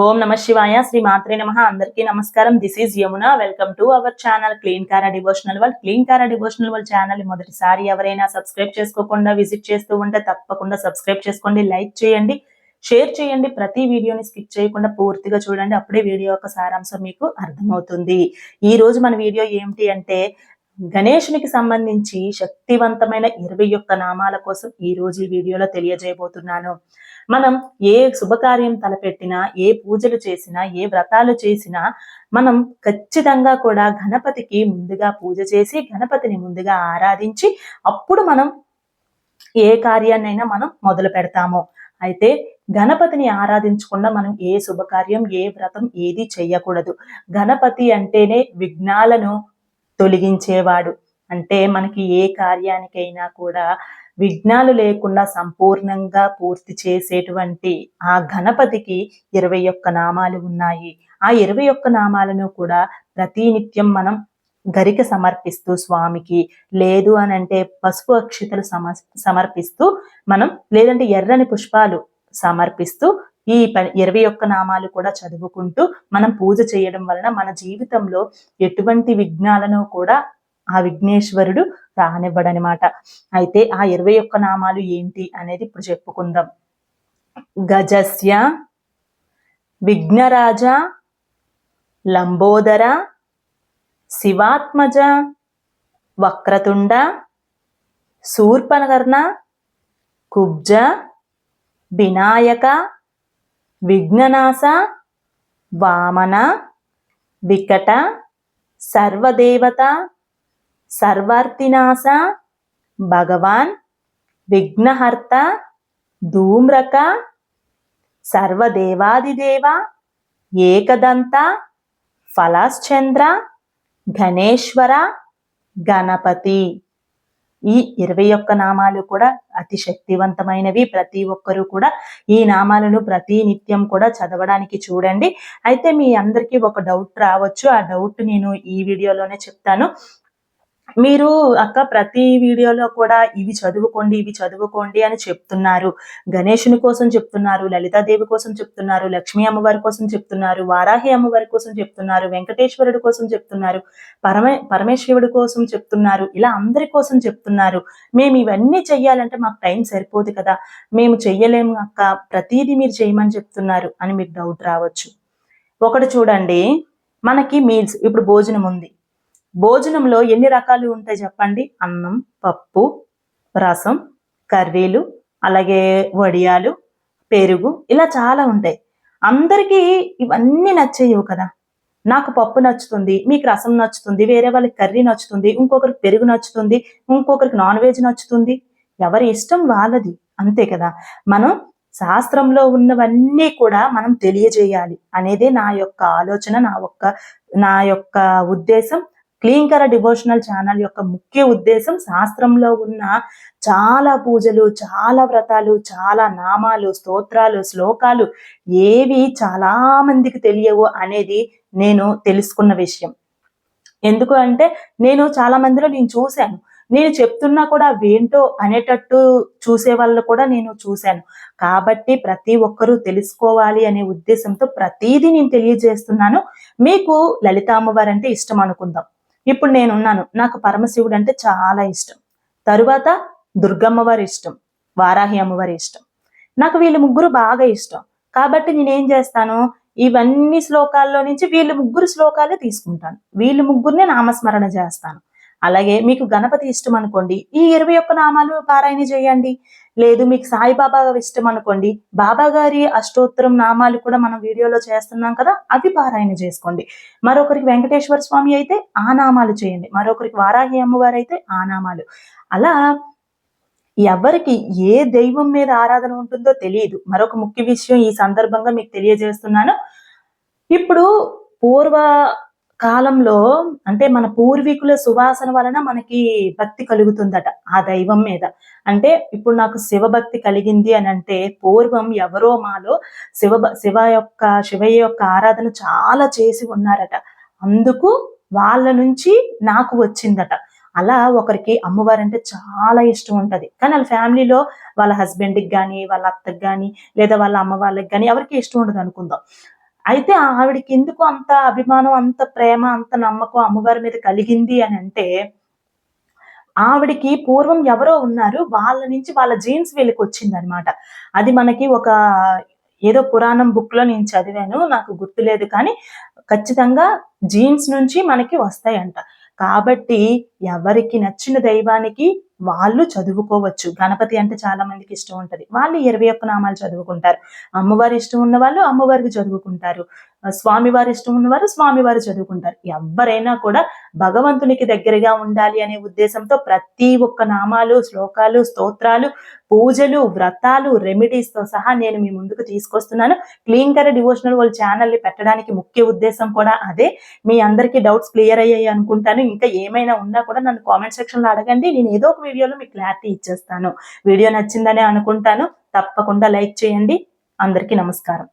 ఓం నమ శివాయ. శ్రీ మాత్రే నమ. అందరికీ నమస్కారం. This is Yamuna welcome to our channel clean కారా డివోషనల్ వరల్డ్ క్లీన్ కారా డివోషనల్ వరల్డ్ ఛానల్ మొదటిసారి ఎవరైనా సబ్స్క్రైబ్ చేసుకోకుండా విజిట్ చేస్తూ ఉంటే తప్పకుండా సబ్స్క్రైబ్ చేసుకోండి లైక్ చేయండి షేర్ చేయండి. ప్రతి వీడియోని స్కిప్ చేయకుండా పూర్తిగా చూడండి. అప్పుడే వీడియో యొక్క సారాంశం మీకు అర్థమవుతుంది. ఈ రోజు మన వీడియో ఏమిటి అంటే గణేషునికి సంబంధించి శక్తివంతమైన ఇరవై యొక్క నామాల కోసం ఈ రోజు ఈ వీడియోలో తెలియజేయబోతున్నాను. మనం ఏ శుభకార్యం తలపెట్టినా ఏ పూజలు చేసినా ఏ వ్రతాలు చేసినా మనం ఖచ్చితంగా కూడా గణపతికి ముందుగా పూజ చేసి గణపతిని ముందుగా ఆరాధించి అప్పుడు మనం ఏ కార్యాన్నైనా మనం మొదలు పెడతాము. అయితే గణపతిని ఆరాధించకుండా మనం ఏ శుభకార్యం ఏ వ్రతం ఏది చెయ్యకూడదు గణపతి అంటేనే విఘ్నాలను తొలగించేవాడు. అంటే మనకి ఏ కార్యానికైనా కూడా విఘ్నాలు లేకుండా సంపూర్ణంగా పూర్తి చేసేటువంటి ఆ గణపతికి ఇరవై ఒక్క నామాలు ఉన్నాయి. ఆ ఇరవై ఒక్క నామాలను కూడా ప్రతినిత్యం మనం గరిక సమర్పిస్తూ స్వామికి లేదు అని అంటే పసుపు అక్షితలు సమ సమర్పిస్తూ మనం లేదంటే ఎర్రని పుష్పాలు సమర్పిస్తూ ఈ ఇరవై ఒక్క నామాలు కూడా చదువుకుంటూ మనం పూజ చేయడం వలన మన జీవితంలో ఎటువంటి విఘ్నాలను కూడా ఆ విఘ్నేశ్వరుడు రానివ్వడనమాట. అయితే ఆ ఇరవై ఒక్క నామాలు ఏంటి అనేది ఇప్పుడు చెప్పుకుందాం. గజస్య విఘ్నరాజ లంబోదర శివాత్మజ వక్రతుండ శూర్పణకర్ణ కుబ్జ వినాయక విఘ్ననాశ వామన వికట సర్వదేవత సర్వార్థినాశ భగవాన్ విఘ్నహర్త ధూమ్రక సర్వదేవాదిదేవ ఏకదంత ఫలాశ్చంద్ర గణేశ్వర గణపతి. ఈ ఇరవై ఒక్క నామాలు కూడా అతి శక్తివంతమైనవి. ప్రతి ఒక్కరూ కూడా ఈ నామాలను ప్రతి నిత్యం కూడా చదవడానికి చూడండి. అయితే మీ అందరికీ ఒక డౌట్ రావచ్చు. ఆ డౌట్ నేను ఈ వీడియోలోనే చెప్తాను. మీరు అక్క ప్రతి వీడియోలో కూడా ఇవి చదువుకోండి ఇవి చదువుకోండి అని చెప్తున్నారు. గణేషుని కోసం చెప్తున్నారు లలితాదేవి కోసం చెప్తున్నారు లక్ష్మీ అమ్మవారి కోసం చెప్తున్నారు వారాహి అమ్మవారి కోసం చెప్తున్నారు వెంకటేశ్వరుడి కోసం చెప్తున్నారు పరమే పరమేశ్వరుడి కోసం చెప్తున్నారు ఇలా అందరి కోసం చెప్తున్నారు. మేము ఇవన్నీ చెయ్యాలంటే మాకు టైం సరిపోదు కదా. మేము చెయ్యలేము అక్క ప్రతిదీ మీరు చేయమని చెప్తున్నారు అని మీకు డౌట్ రావచ్చు. ఒకటి చూడండి మనకి మీల్స్ ఇప్పుడు భోజనం ఉంది. భోజనంలో ఎన్ని రకాలు ఉంటాయి చెప్పండి? అన్నం పప్పు రసం కర్రీలు అలాగే వడియాలు పెరుగు ఇలా చాలా ఉంటాయి. అందరికీ ఇవన్నీ నచ్చేయవు కదా. నాకు పప్పు నచ్చుతుంది మీకు రసం నచ్చుతుంది వేరే వాళ్ళకి కర్రీ నచ్చుతుంది ఇంకొకరికి పెరుగు నచ్చుతుంది ఇంకొకరికి నాన్ వెజ్ నచ్చుతుంది. ఎవరి ఇష్టం వాళ్ళది అంతే కదా. మనం శాస్త్రంలో ఉన్నవన్నీ కూడా మనం తెలియజేయాలి. అనేదే నా యొక్క ఆలోచన నా యొక్క నా యొక్క ఉద్దేశం. క్లీంకర డివోషనల్ ఛానల్ యొక్క ముఖ్య ఉద్దేశం శాస్త్రంలో ఉన్న చాలా పూజలు చాలా వ్రతాలు చాలా నామాలు స్తోత్రాలు శ్లోకాలు ఏవి చాలా మందికి తెలియవు అనేది నేను తెలుసుకున్న విషయం. ఎందుకు అంటే నేను చాలా మందిలో నేను చూశాను. నేను చెప్తున్నా కూడా ఏంటో అనేటట్టు చూసే వాళ్ళు కూడా నేను చూశాను. కాబట్టి ప్రతి ఒక్కరూ తెలుసుకోవాలి అనే ఉద్దేశంతో ప్రతిదీ నేను తెలియజేస్తున్నాను. మీకు లలిత అమ్మవారు అంటే ఇష్టం అనుకుందాం. ఇప్పుడు నేనున్నాను. నాకు పరమశివుడు అంటే చాలా ఇష్టం. తరువాత దుర్గమ్మ వారి ఇష్టం వారాహి అమ్మవారి ఇష్టం. నాకు వీళ్ళు ముగ్గురు బాగా ఇష్టం. కాబట్టి నేనేం చేస్తాను? ఇవన్నీ శ్లోకాల్లో నుంచి వీళ్ళు ముగ్గురు శ్లోకాలే తీసుకుంటాను. వీళ్ళు ముగ్గురిని నామస్మరణ చేస్తాను. అలాగే మీకు గణపతి ఇష్టం అనుకోండి ఈ ఇరవై ఒక్క నామాలు పారాయణ చేయండి. లేదు మీకు సాయిబాబా ఇష్టం అనుకోండి బాబా గారి అష్టోత్తరం నామాలు కూడా మనం వీడియోలో చేస్తున్నాం కదా అవి పారాయణ చేసుకోండి. మరొకరికి వెంకటేశ్వర స్వామి అయితే ఆ నామాలు చేయండి మరొకరికి వారాహి అమ్మవారు అయితే ఆ నామాలు. అలా ఎవరికి ఏ దైవం మీద ఆరాధన ఉంటుందో తెలియదు. మరొక ముఖ్య విషయం ఈ సందర్భంగా మీకు తెలియజేస్తున్నాను. ఇప్పుడు పూర్వ కాలంలో అంటే మన పూర్వీకుల సువాసన వలన మనకి భక్తి కలుగుతుందట ఆ దైవం మీద. అంటే ఇప్పుడు నాకు శివభక్తి కలిగింది అని అంటే పూర్వం ఎవరో మాలో శివ శివ యొక్క శివయ్య యొక్క ఆరాధన చాలా చేసి ఉన్నారట. అందుకు వాళ్ళ నుంచి నాకు వచ్చిందట. అలా ఒకరికి అమ్మవారు అంటే చాలా ఇష్టం ఉంటది. కానీ వాళ్ళ ఫ్యామిలీలో వాళ్ళ హస్బెండ్కి కానీ వాళ్ళ అత్తకి కానీ లేదా వాళ్ళ అమ్మ వాళ్ళకి కానీ ఎవరికి ఇష్టం ఉండదు అనుకుందాం. అయితే ఆవిడకి ఎందుకు అంత అభిమానం అంత ప్రేమ అంత నమ్మకం అమ్మవారి మీద కలిగింది అని అంటే ఆవిడకి పూర్వం ఎవరో ఉన్నారు వాళ్ళ నుంచి వాళ్ళ జీన్స్ వీళ్ళకి వచ్చింది అనమాట అది మనకి ఒక ఏదో పురాణం బుక్లో నేను చదివాను నాకు గుర్తులేదు కానీ ఖచ్చితంగా జీన్స్ నుంచి మనకి వస్తాయంట. కాబట్టి ఎవరికి నచ్చిన దైవానికి వాళ్ళు చదువుకోవచ్చు. గణపతి అంటే చాలా మందికి ఇష్టం ఉంటుంది. వాళ్ళు ఇరవై ఒక్క నామాలు చదువుకుంటారు. అమ్మవారి ఇష్టం ఉన్న వాళ్ళు అమ్మవారికి చదువుకుంటారు. స్వామివారి ఇష్టం ఉన్నవారు స్వామివారు చదువుకుంటారు. ఎవరైనా కూడా భగవంతునికి దగ్గరగా ఉండాలి అనే ఉద్దేశంతో ప్రతి ఒక్క నామాలు శ్లోకాలు స్తోత్రాలు పూజలు వ్రతాలు రెమెడీస్తో సహా నేను మీ ముందుకు తీసుకొస్తున్నాను. క్లీన్ కర్ డివోషనల్ వాళ్ళ ఛానల్ని పెట్టడానికి ముఖ్య ఉద్దేశం కూడా అదే. మీ అందరికీ డౌట్స్ క్లియర్ అయ్యాయి అనుకుంటాను. ఇంకా ఏమైనా ఉన్నా కూడా నన్ను కామెంట్ సెక్షన్లో అడగండి. నేను ఏదో ఒక వీడియోలో మీకు క్లారిటీ ఇచ్చేస్తాను. వీడియో నచ్చిందని అనుకుంటాను. తప్పకుండా లైక్ చేయండి. అందరికీ నమస్కారం.